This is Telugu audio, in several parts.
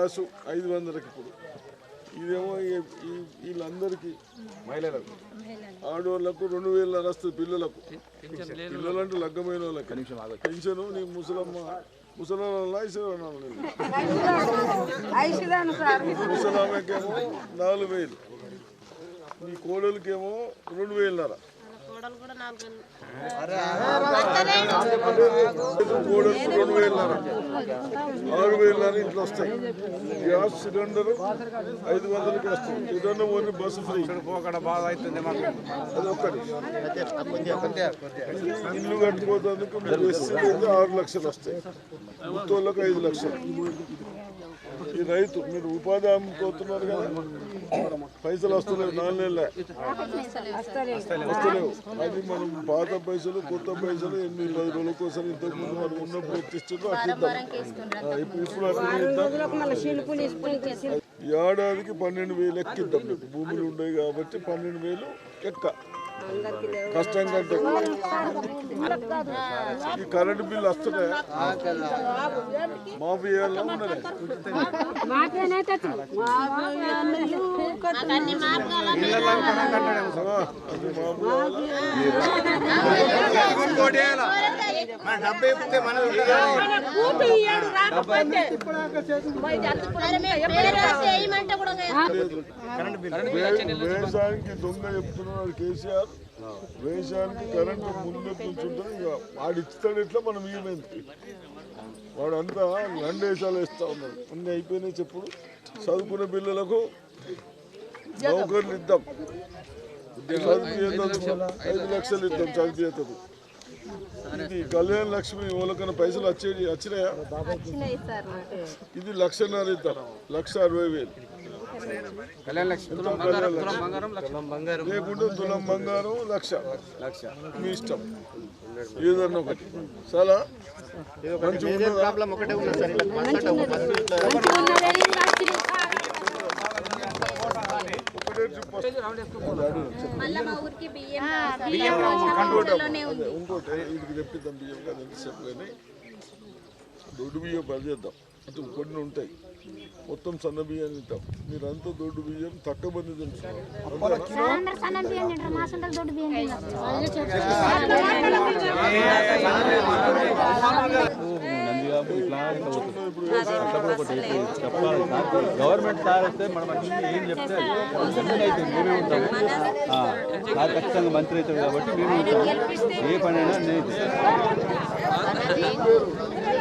బస్సు ఐదు వందలకి ఇప్పుడు. ఇదేమో వీళ్ళందరికీ మహిళలకు. ఆడవాళ్ళకు రెండు వేల వస్తుంది పిల్లలకు. పిల్లలంటే లగ్గమైన వాళ్ళకి. పెన్షన్ నీ ముసలమ్మ సార్. ముసలామెకేమో నాలుగు వేలు. నీ కోడలికేమో రెండు వేలున్నర. కోడలికి రెండు వేలున్నర ఆరు వేలున్నర ఇంట్లో వస్తాయి గ్యాస్ సిలిండర్ ఐదు వందలకి వస్తుంది ఇదన్నా ఓన్లీ బస్సు ఫ్రీ అది ఒక్కటి ఇల్లు కట్టుకోవడానికి మీరు ఎస్సీ అయితే ఆరు లక్షలు వస్తాయి ముత్తోళ్ళకి ఐదు లక్షలు ఈ రైతు మీరు ఉపాధి హామీ పోతున్నారు కదా? పైసలు వస్తలేవు నాలుగు నెలలే. వస్తలేవు. అది మనం పాత పైసలు కొత్త పైసలు ఎన్ని పది రోజులకు ఒకసారి ఇంతకు ముందు మనం ఉన్నప్పుడు ఎత్తిస్తుండ్రో ఇప్పుడు ఏడాదికి పన్నెండు వేలు ఎక్కిద్దాం భూములు ఉన్నాయి కాబట్టి పన్నెండు వేలు ఎక్క కష్టం కంటే ఈ కరెంటు బిల్లు వస్తున్నాయి. మాఫీ చేయాలా ఉన్నదే. ఆ, అది మాఫీ చేయాలా? వ్యవసాయానికి దొంగ చెప్తున్నాడు కేసీఆర్. వ్యవసాయానికి కరెంటు ముందు ఇక వాడు ఇస్తాడు ఇట్లా మనం ఇవ్వలేదు వాడు అంతా రెండు ఇస్తా ఉన్నాడు. అన్ని అయిపోయినాయి చెప్పుడు చదువుకునే పిల్లలకు నౌకర్లు ఇద్దాం. ఐదు లక్షలు. ఇద్దాం చదివించదు ఇది కళ్యాణ లక్ష్మి వాళ్ళకన్నా పైసలు వచ్చేది వచ్చినాయా? ఇది లక్షన్నర ఇద్దాం లక్ష అరవై వేలు. కళ్యాణ లక్ష్మి తులం బంగారం తులం బంగారం లక్ష. లేకుంటే తులం బంగారం లక్ష. మీ ఇష్టం. ఏదన్నా ఒకటి. చాలా మంచిగా ఉన్నదా? ఒకటే ట్రిప్ వస్తుంది. మళ్ళా మా ఊరికి బియ్యం ఇంకోటి ఎంతసేపు కానీ దొడ్డు బియ్యం పని చేద్దాం. అంటే కొన్ని ఉంటాయి. మొత్తం సన్న బియ్యం తింటాం. మీరంతా దొడ్డు బియ్యం తక్కువ మంది తింటున్నారు. అంతేనా? అందరు గవర్నమెంట్ సార్ వస్తే మనం అన్ని ఏం చెప్తే అన్నీ అయితే మేమే ఉంటాము ఆ, సార్ ఖచ్చితంగా మంత్రి అవుతుంది కాబట్టి మేమే ఉంటాము ఏ పని అయినా నేను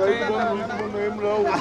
రైతు బంధు, వీటి బంధు ఏం రావు మీ.